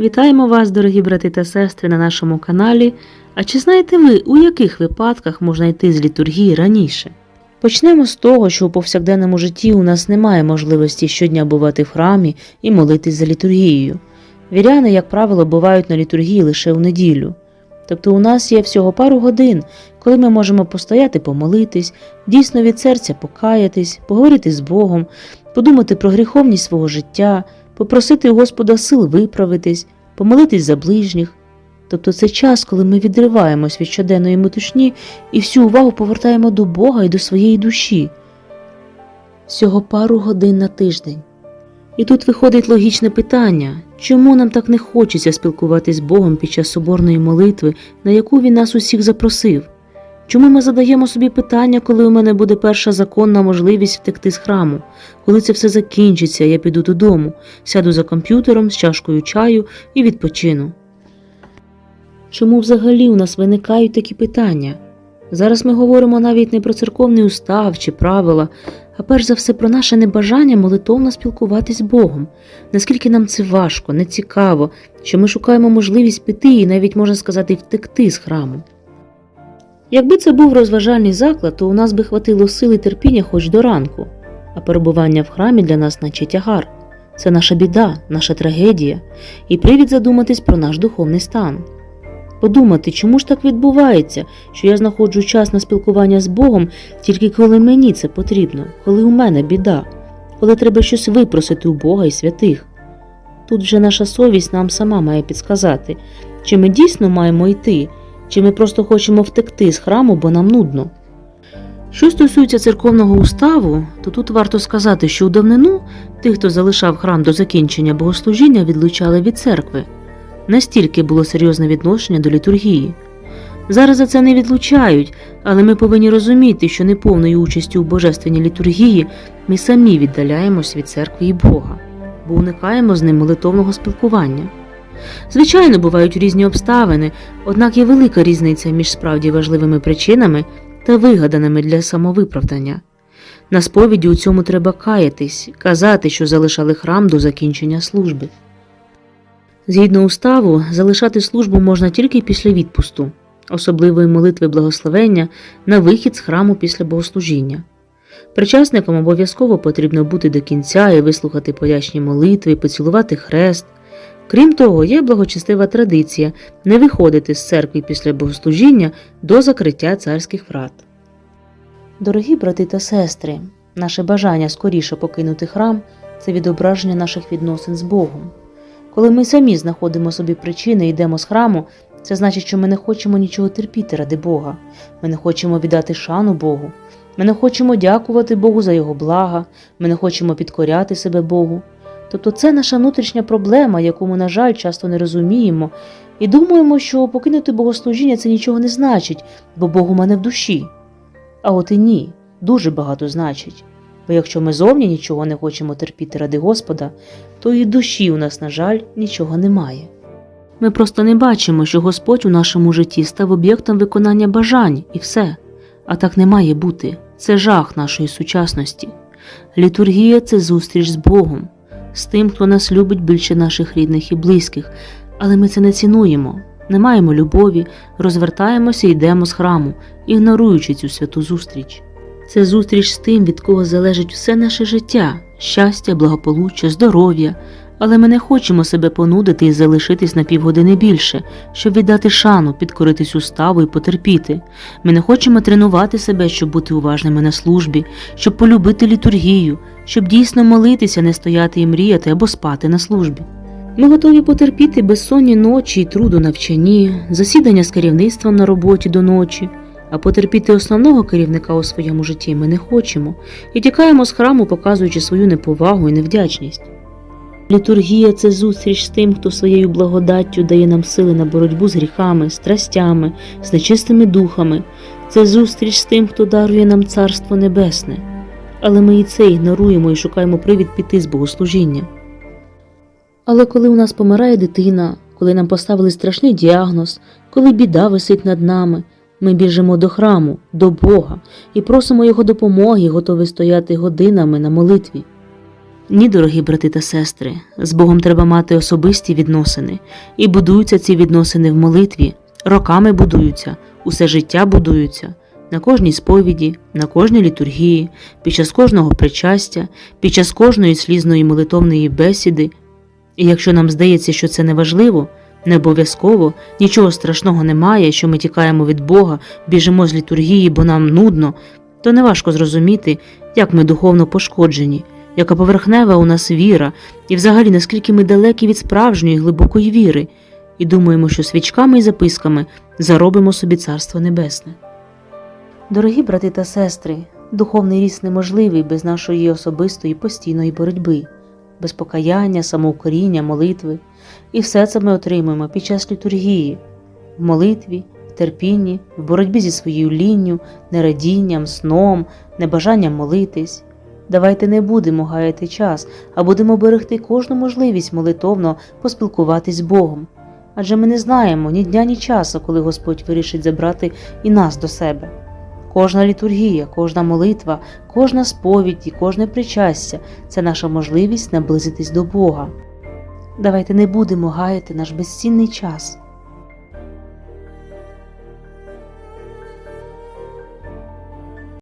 Вітаємо вас, дорогі брати та сестри, на нашому каналі. А чи знаєте ви, у яких випадках можна йти з літургії раніше? Почнемо з того, що у повсякденному житті у нас немає можливості щодня бувати в храмі і молитись за літургією. Віряни, як правило, бувають на літургії лише у неділю. Тобто у нас є всього пару годин, коли ми можемо постояти, помолитись, дійсно від серця покаятись, поговорити з Богом, подумати про гріховність свого життя, попросити Господа сил виправитись, помолитись за ближніх. Тобто це час, коли ми відриваємось від щоденної метушні і всю увагу повертаємо до Бога і до своєї душі. Всього пару годин на тиждень. І тут виходить логічне питання, чому нам так не хочеться спілкуватись з Богом під час соборної молитви, на яку він нас усіх запросив? Чому ми задаємо собі питання, коли у мене буде перша законна можливість втекти з храму, коли це все закінчиться, я піду додому, сяду за комп'ютером з чашкою чаю і відпочину? Чому взагалі у нас виникають такі питання? Зараз ми говоримо навіть не про церковний устав чи правила, а перш за все про наше небажання молитовно спілкуватись з Богом, наскільки нам це важко, нецікаво, що ми шукаємо можливість піти і навіть можна сказати втекти з храму. Якби це був розважальний заклад, то у нас би хватило сили і терпіння хоч до ранку, а перебування в храмі для нас наче тягар. Це наша біда, наша трагедія і привід задуматись про наш духовний стан. Подумати, чому ж так відбувається, що я знаходжу час на спілкування з Богом тільки коли мені це потрібно, коли у мене біда, коли треба щось випросити у Бога і святих. Тут вже наша совість нам сама має підсказати, чи ми дійсно маємо йти, чи ми просто хочемо втекти з храму, бо нам нудно. Що стосується церковного уставу, то тут варто сказати, що у давнину тих, хто залишав храм до закінчення богослужіння, відлучали від церкви. Настільки було серйозне відношення до літургії. Зараз за це не відлучають, але ми повинні розуміти, що неповною участю у божественній літургії ми самі віддаляємось від церкви і Бога, бо уникаємо з ним молитовного спілкування. Звичайно, бувають різні обставини, однак є велика різниця між справді важливими причинами та вигаданими для самовиправдання. На сповіді у цьому треба каятись, казати, що залишали храм до закінчення служби. Згідно уставу, залишати службу можна тільки після відпусту, особливої молитви благословення на вихід з храму після богослужіння. Причасникам обов'язково потрібно бути до кінця і вислухати подячні молитви, поцілувати хрест. Крім того, є благочестива традиція не виходити з церкви після богослужіння до закриття царських врат. Дорогі брати та сестри, наше бажання скоріше покинути храм це відображення наших відносин з Богом. Коли ми самі знаходимо собі причини і йдемо з храму, це значить, що ми не хочемо нічого терпіти ради Бога. Ми не хочемо віддати шану Богу. Ми не хочемо дякувати Богу за Його блага, ми не хочемо підкоряти себе Богу. Тобто це наша внутрішня проблема, яку ми, на жаль, часто не розуміємо, і думаємо, що покинути богослужіння це нічого не значить, бо Бог у мене в душі. А от і ні, дуже багато значить. Бо якщо ми зовні нічого не хочемо терпіти ради Господа, то і душі у нас, на жаль, нічого немає. Ми просто не бачимо, що Господь у нашому житті став об'єктом виконання бажань і все. А так не має бути. Це жах нашої сучасності. Літургія це зустріч з Богом, з тим, хто нас любить більше наших рідних і близьких, але ми це не цінуємо, не маємо любові, розвертаємося і йдемо з храму, ігноруючи цю святу зустріч. Це зустріч з тим, від кого залежить все наше життя, щастя, благополуччя, здоров'я. Але ми не хочемо себе понудити і залишитись на півгодини більше, щоб віддати шану, підкоритись уставу і потерпіти. Ми не хочемо тренувати себе, щоб бути уважними на службі, щоб полюбити літургію, щоб дійсно молитися, не стояти і мріяти або спати на службі. Ми готові потерпіти безсонні ночі і труду навчанні, засідання з керівництвом на роботі до ночі. А потерпіти основного керівника у своєму житті ми не хочемо і тікаємо з храму, показуючи свою неповагу і невдячність. Літургія це зустріч з тим, хто своєю благодаттю дає нам сили на боротьбу з гріхами, страстями, з нечистими духами. Це зустріч з тим, хто дарує нам Царство Небесне. Але ми і це ігноруємо і шукаємо привід піти з богослужіння. Але коли у нас помирає дитина, коли нам поставили страшний діагноз, коли біда висить над нами, ми біжимо до храму, до Бога і просимо Його допомоги, готові стояти годинами на молитві. Ні, дорогі брати та сестри, з Богом треба мати особисті відносини, і будуються ці відносини в молитві, роками будуються, усе життя будуються, на кожній сповіді, на кожній літургії, під час кожного причастя, під час кожної слізної молитовної бесіди. І якщо нам здається, що це неважливо, не обов'язково, нічого страшного немає, що ми тікаємо від Бога, біжимо з літургії, бо нам нудно, то неважко зрозуміти, як ми духовно пошкоджені, яка поверхнева у нас віра, і взагалі наскільки ми далекі від справжньої глибокої віри, і думаємо, що свічками і записками заробимо собі Царство Небесне. Дорогі брати та сестри, духовний ріст неможливий без нашої особистої постійної боротьби, без покаяння, самоукоріння, молитви. І все це ми отримуємо під час літургії, в молитві, в терпінні, в боротьбі зі своєю лінню, нерадінням, сном, небажанням молитись. Давайте не будемо гаяти час, а будемо берегти кожну можливість молитовно поспілкуватись з Богом. Адже ми не знаємо ні дня, ні часу, коли Господь вирішить забрати і нас до себе. Кожна літургія, кожна молитва, кожна сповідь і кожне причастя це наша можливість наблизитись до Бога. Давайте не будемо гаяти наш безцінний час.